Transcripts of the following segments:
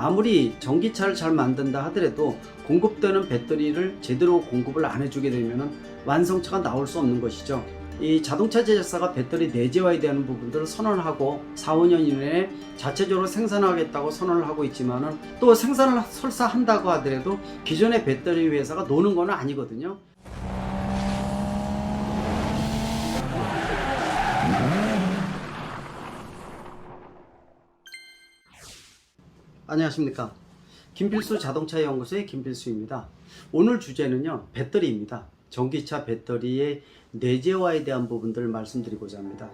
아무리 전기차를 잘 만든다 하더라도 공급되는 배터리를 제대로 공급을 안 해주게 되면 완성차가 나올 수 없는 것이죠. 이 자동차 제작사가 배터리 내재화에 대한 부분들을 선언을 하고 4, 5년 이내에 자체적으로 생산하겠다고 선언을 하고 있지만은 또 생산을 설사 한다고 하더라도 기존의 배터리 회사가 노는 건 아니거든요. 안녕하십니까. 김필수 자동차 연구소의 김필수입니다. 오늘 주제는요, 배터리입니다. 전기차 배터리의 내재화에 대한 부분들을 말씀드리고자 합니다.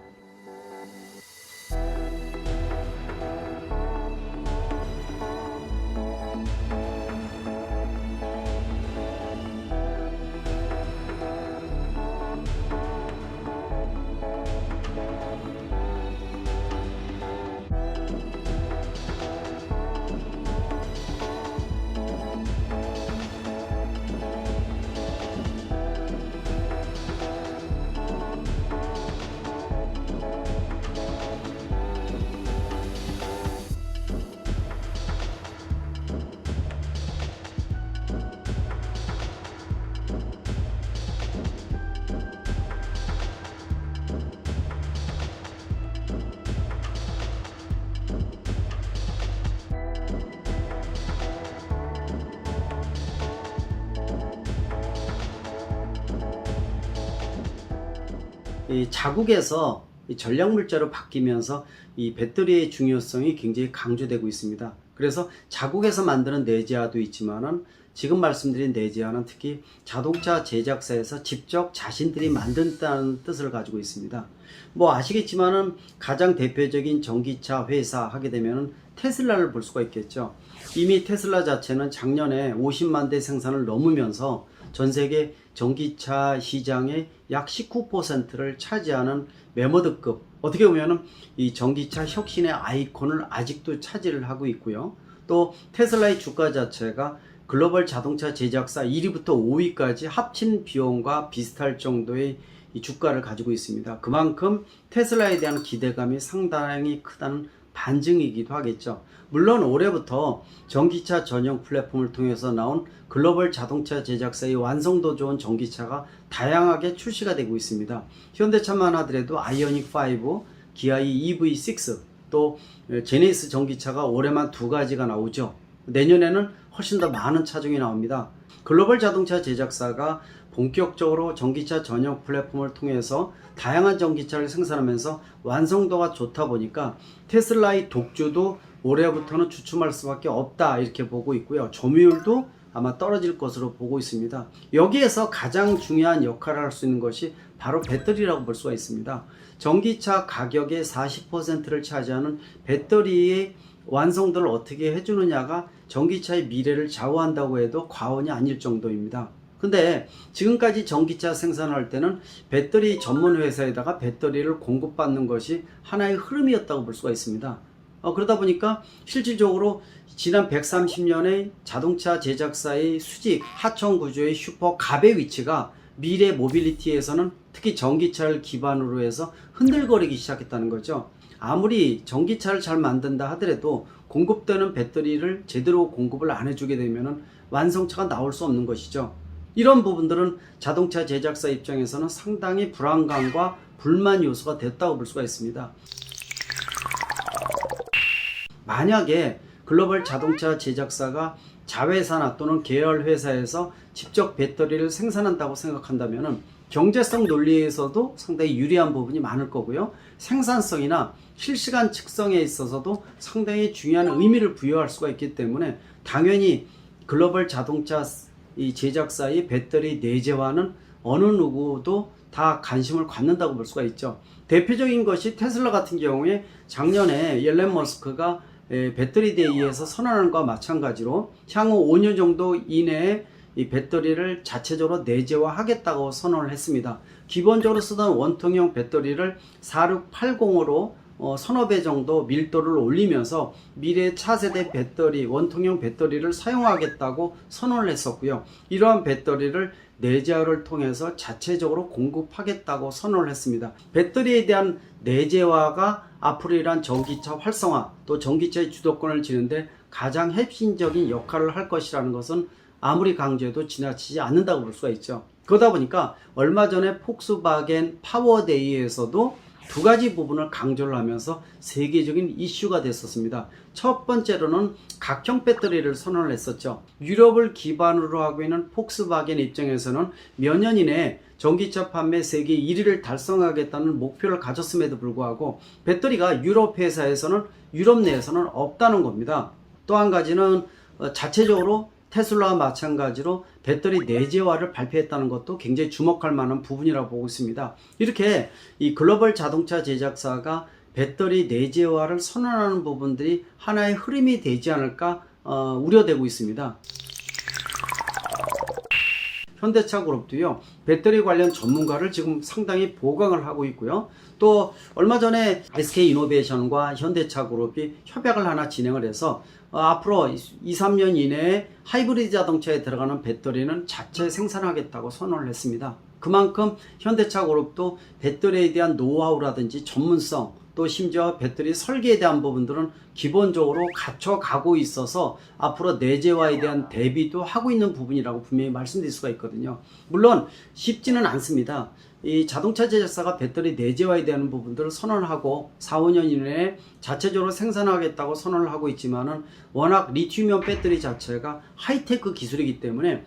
이 자국에서 이 전략물자로 바뀌면서 이 배터리의 중요성이 굉장히 강조되고 있습니다. 그래서 자국에서 만드는 내재화도 있지만은 지금 말씀드린 내재화는 특히 자동차 제작사에서 직접 자신들이 만든다는 뜻을 가지고 있습니다. 뭐 아시겠지만은 가장 대표적인 전기차 회사 하게 되면은 테슬라를 볼 수가 있겠죠. 이미 테슬라 자체는 작년에 50만 대 생산을 넘으면서 전 세계 전기차 시장의 약 19%를 차지하는 메모드급 어떻게 보면은 이 전기차 혁신의 아이콘을 아직도 차지를 하고 있고요. 또 테슬라의 주가 자체가 글로벌 자동차 제작사 1위부터 5위까지 합친 비용과 비슷할 정도의 이 주가를 가지고 있습니다. 그만큼 테슬라에 대한 기대감이 상당히 크다는 반증이기도 하겠죠. 물론 올해부터 전기차 전용 플랫폼을 통해서 나온 글로벌 자동차 제작사의 완성도 좋은 전기차가 다양하게 출시가 되고 있습니다. 현대차만 하더라도 아이오닉 5, 기아이 EV6, 또 제네시스 전기차가 올해만 두 가지가 나오죠. 내년에는 훨씬 더 많은 차종이 나옵니다. 글로벌 자동차 제작사가 본격적으로 전기차 전용 플랫폼을 통해서 다양한 전기차를 생산하면서 완성도가 좋다 보니까 테슬라의 독주도 올해부터는 주춤할 수밖에 없다 이렇게 보고 있고요. 점유율도 아마 떨어질 것으로 보고 있습니다. 여기에서 가장 중요한 역할을 할 수 있는 것이 바로 배터리라고 볼 수가 있습니다. 전기차 가격의 40%를 차지하는 배터리의 완성도를 어떻게 해주느냐가 전기차의 미래를 좌우한다고 해도 과언이 아닐 정도입니다. 근데 지금까지 전기차 생산할 때는 배터리 전문 회사에다가 배터리를 공급받는 것이 하나의 흐름이었다고 볼 수가 있습니다. 어, 그러다 보니까 실질적으로 지난 130년의 자동차 제작사의 수직 하청 구조의 슈퍼 갑의 위치가 미래 모빌리티에서는 특히 전기차를 기반으로 해서 흔들거리기 시작했다는 거죠. 아무리 전기차를 잘 만든다 하더라도 공급되는 배터리를 제대로 공급을 안 해주게 되면 완성차가 나올 수 없는 것이죠. 이런 부분들은 자동차 제작사 입장에서는 상당히 불안감과 불만 요소가 됐다고 볼 수가 있습니다. 만약에 글로벌 자동차 제작사가 자회사나 또는 계열 회사에서 직접 배터리를 생산한다고 생각한다면 경제성 논리에서도 상당히 유리한 부분이 많을 거고요. 생산성이나 실시간 측성에 있어서도 상당히 중요한 의미를 부여할 수가 있기 때문에 당연히 글로벌 자동차 이 제작사의 배터리 내재화는 어느 누구도 다 관심을 갖는다고 볼 수가 있죠. 대표적인 것이 테슬라 같은 경우에 작년에 옐렌 머스크가 에, 배터리 데이에서 선언한 것과 마찬가지로 향후 5년 정도 이내에 이 배터리를 자체적으로 내재화하겠다고 선언을 했습니다. 기본적으로 쓰던 원통형 배터리를 4680으로 어, 서너 배 정도 밀도를 올리면서 미래 차세대 배터리, 원통형 배터리를 사용하겠다고 선언을 했었고요. 이러한 배터리를 내재화를 통해서 자체적으로 공급하겠다고 선언을 했습니다. 배터리에 대한 내재화가 앞으로 이러한 전기차 활성화 또 전기차의 주도권을 지는데 가장 핵심적인 역할을 할 것이라는 것은 아무리 강조해도 지나치지 않는다고 볼 수가 있죠. 그러다 보니까 얼마 전에 폭스바겐 파워데이에서도 두 가지 부분을 강조를 하면서 세계적인 이슈가 됐었습니다. 첫 번째로는 각형 배터리를 선언을 했었죠. 유럽을 기반으로 하고 있는 폭스바겐 입장에서는 몇 년 이내에 전기차 판매 세계 1위를 달성하겠다는 목표를 가졌음에도 불구하고 배터리가 유럽 회사에서는 유럽 내에서는 없다는 겁니다. 또 한 가지는 어, 자체적으로 테슬라와 마찬가지로 배터리 내재화를 발표했다는 것도 굉장히 주목할 만한 부분이라고 보고 있습니다. 이렇게 이 글로벌 자동차 제작사가 배터리 내재화를 선언하는 부분들이 하나의 흐름이 되지 않을까 어, 우려되고 있습니다. 현대차 그룹도요 배터리 관련 전문가를 지금 상당히 보강을 하고 있고요 또 얼마 전에 SK 이노베이션과 현대차 그룹이 협약을 하나 진행을 해서 어, 앞으로 2, 3년 이내에 하이브리드 자동차에 들어가는 배터리는 자체 생산하겠다고 선언을 했습니다. 그만큼 현대차 그룹도 배터리에 대한 노하우라든지 전문성 또 심지어 배터리 설계에 대한 부분들은 기본적으로 갖춰가고 있어서 앞으로 내재화에 대한 대비도 하고 있는 부분이라고 분명히 말씀드릴 수가 있거든요. 물론 쉽지는 않습니다. 이 자동차 제작사가 배터리 내재화에 대한 부분들을 선언하고 4, 5년 이내에 자체적으로 생산하겠다고 선언을 하고 있지만은 워낙 리튬이온 배터리 자체가 하이테크 기술이기 때문에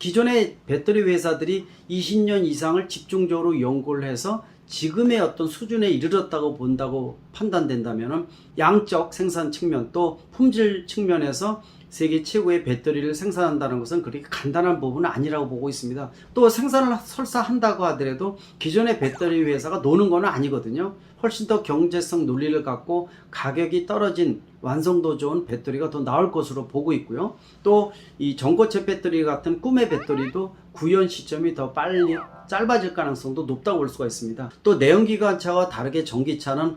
기존의 배터리 회사들이 20년 이상을 집중적으로 연구를 해서 지금의 어떤 수준에 이르렀다고 본다고 판단된다면 양적 생산 측면 또 품질 측면에서 세계 최고의 배터리를 생산한다는 것은 그렇게 간단한 부분은 아니라고 보고 있습니다. 또 생산을 설사 한다고 하더라도 기존의 배터리 회사가 노는 건 아니거든요. 훨씬 더 경제성 논리를 갖고 가격이 떨어진 완성도 좋은 배터리가 더 나올 것으로 보고 있고요. 또 이 전고체 배터리 같은 꿈의 배터리도 구현 시점이 더 빨리 짧아질 가능성도 높다고 볼 수가 있습니다. 또 내연기관차와 다르게 전기차는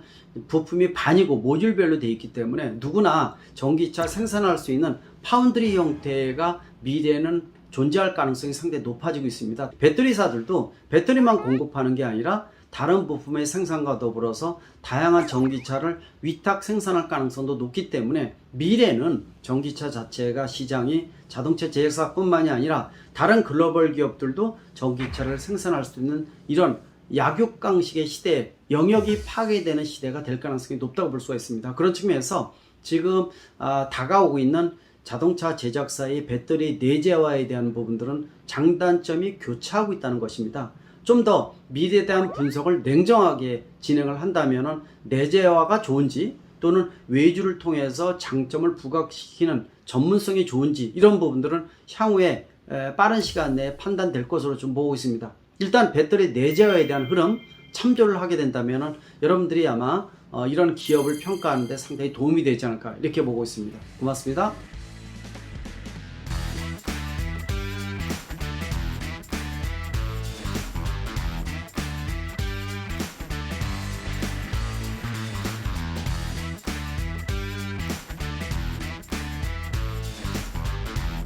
부품이 반이고 모듈별로 되어 있기 때문에 누구나 전기차 생산할 수 있는 파운드리 형태가 미래에는 존재할 가능성이 상당히 높아지고 있습니다. 배터리사들도 배터리만 공급하는 게 아니라 다른 부품의 생산과 더불어서 다양한 전기차를 위탁 생산할 가능성도 높기 때문에 미래는 전기차 자체가 시장이 자동차 제작사뿐만이 아니라 다른 글로벌 기업들도 전기차를 생산할 수 있는 이런 약육강식의 시대, 영역이 파괴되는 시대가 될 가능성이 높다고 볼 수가 있습니다. 그런 측면에서 지금 아, 다가오고 있는 자동차 제작사의 배터리 내재화에 대한 부분들은 장단점이 교차하고 있다는 것입니다. 좀 더 미래에 대한 분석을 냉정하게 진행을 한다면 내재화가 좋은지 또는 외주를 통해서 장점을 부각시키는 전문성이 좋은지 이런 부분들은 향후에 에, 빠른 시간 내에 판단될 것으로 좀 보고 있습니다. 일단 배터리 내재화에 대한 흐름 참조를 하게 된다면 여러분들이 아마 어, 이런 기업을 평가하는데 상당히 도움이 되지 않을까 이렇게 보고 있습니다. 고맙습니다.